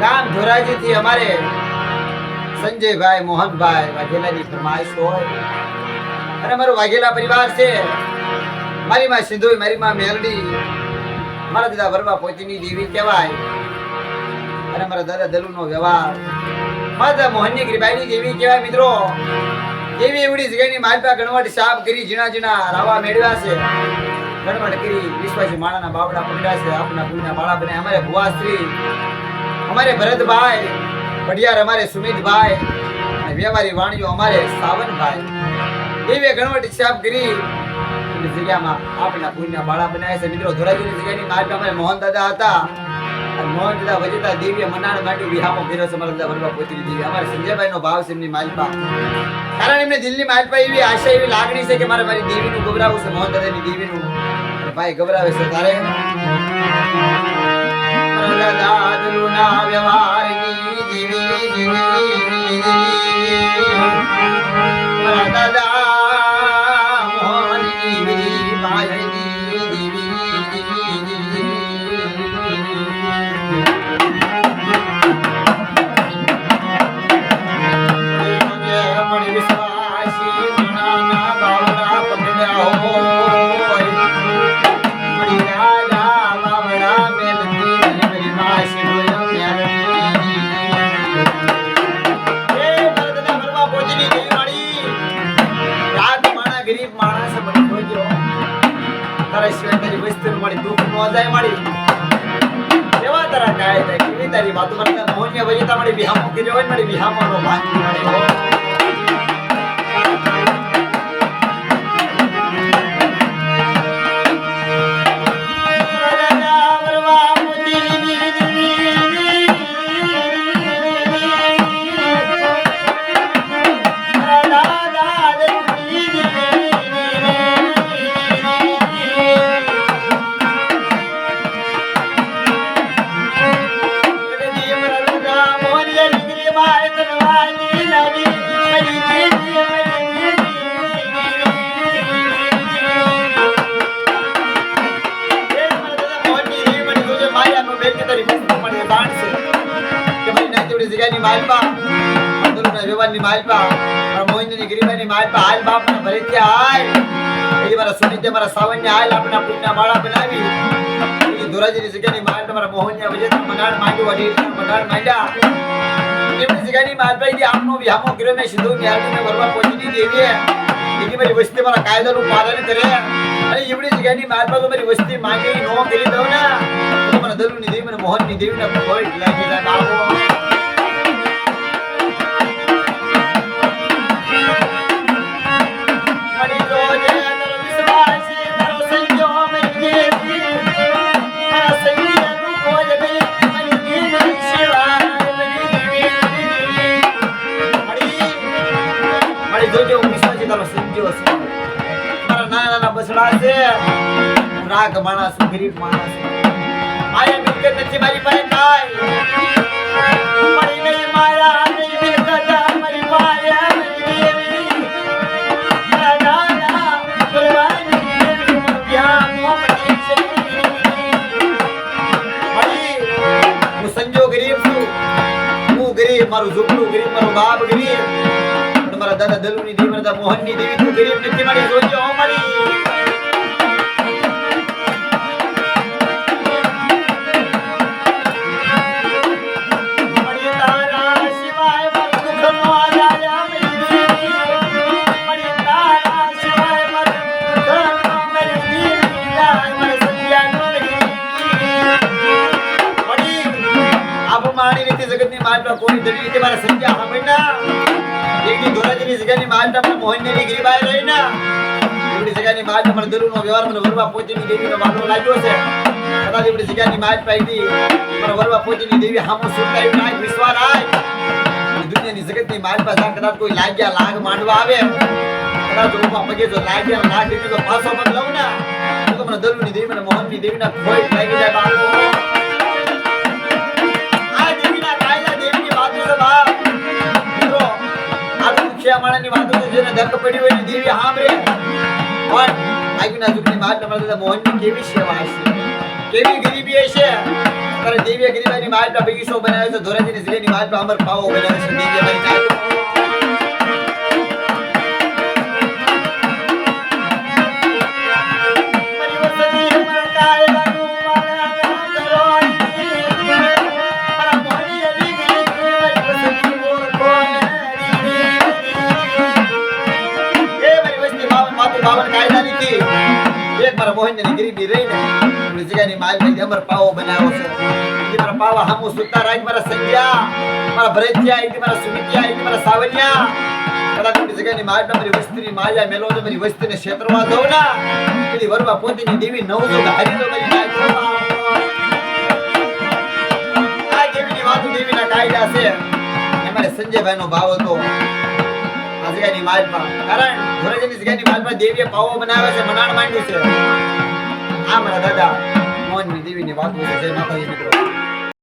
ગામ ધોરાજી થી અમારે સંજયભાઈ, મોહનભાઈ વાઘેલાની ફરમાઈશ હોય. અને અમારો વાઘેલા પરિવાર છે. મારી માં સિંધુ, મારી માં મેલડી, મારા દાદા વરવા પોતીની દેવી કહેવાય. અને મારા દાદા દલુનો વ્યવહાર. મારા દાદા મોહનની ગરીબાઈની દેવી કહેવાય મિત્રો. એવી એવડી જગ્યાની માલપા ગણવટ સાફ કરી ઝીણા ઝીણા રાવા મેળવ્યા છે. ગણવટ કરી વિશ્વાસી માળાના બાવડા પકડ્યા છે. આપના ભૂલના બાળા બને. અમારે ભુવાશ્રી અમારે ભરતભાઈ પડિયાર અમારે સુમિતભાઈ અને વ્યવહારી વાણીઓ અમારે સાવનભાઈ. એવી ગણવટ સાફ કરી જગ્યામાં આપણા પુણ્ય બાળા બનાવ્યા છે. મિત્રો, ધોરાજીની જગ્યાની માર્ગ અમારે મોહન દાદા હતા. અને મોહન દાદા વજતા દેવીએ મનાડ માટે વિહામો ફેરવ દાદા વરવા પોતીની દેવી અમારે સંજયભાઈ નો ભાવ છે એમની માલપા. કારણ એમને દિલની માલપા એવી આશા, એવી લાગણી છે કે મારે મારી દેવીનું ગભરાવું છે, મોહન દાદાની દેવીનું. ભાઈ ગભરાવે છે તારે? મારા દાદલુના વ્યવહારની દેવી મારા દાદા વસ્તુ મારી દુઃખ નો જાય મારી. કેવા તારા કાય કેવી તારી વાતો કરતા મોહન્ય વજેતા મારી વિહામો કર્યો હોય ને મારી નો ભાંગ મારી હોય જગ્યાની માલપા મારા મોહિંદની ગરીબાની માલપા મને મનાડ માંડ્યું અઢી મનાડ માંડ્યા. એમની જગ્યાની માલપા એ આપનો વિહામો કર્યો, મેં સિંધુ ન્યાલને વરવા પહોંચી એની મારી વસ્તી મારા કાયદાનું પાલન કરે. અને એવડી જગ્યાની માલપા તો વસ્તી માંગી, નો કરી દઉં ને. તો મને દેવી, મને મોહનની દેવીને કોઈ લાગી બાબો નાના બસડા છે રાગ માણસ ગરીબ માણસ માયા મિલકત નથી મારી પાસે કાંઈ મળી નહીં ગરીબ હું ગરીબ મારું ઝૂંપડું ગરીબ મારું બાપ ગરીબ પણ મારા દાદા દલુની દેવી મારા મોહનની દેવી તું ગરીબ નથી મારી જોજો મારી રીતે જગતની માલપા કોઈ ધરી રીતે મારા સંજ્ઞા સાંભળના મોહનની વરવા પોચીની દેવીનો વાલો લાગ્યો છે. કદાચ એવડી જગ્યાની માલપા એની મને વરવા દેવી હામો એવું નાય વિશ્વાસ આય અને દુનિયાની જગતની માલપા જા કદાચ કોઈ લાગ્યા લાગ માંડવા આવે. કદાચ રૂપા પગે લાગ્યા લાગ દીધી તો પાછો મત લઉં ને. તો મને દરુની દેવી મને મોહનની દેવીના લાગી જાય બાપુ તો માણસની છે જેને ધક્ક પડી પણ મોહનની કેવી ગરીબી હશે? ત્યારે દેવીએ ગરીબાની માલપા બગીચો બનાવ્યો છે. ધોરાજીની જગ્યાની માલપા અમર પાવો બનાવ્યો છે. દેવીએ મારી ગરીબી રહીને આપણી જગ્યાની માલ લઈને અમર પાવો બનાવ્યો છે. મારા પાવા હામુ સુતા રાજ મારા સંજ્યા મારા ભરતિયા ઈ મારા સુમિત્યા ઈ મારા સાવલિયા. દઉં ના. ભાવ હતો. જગ્યાની પાવો બનાવે છે, મનાણ માંડ્યું છે. આ મારા દાદા મોહનની દેવીની વાતો છે જય માતાજી મિત્રો.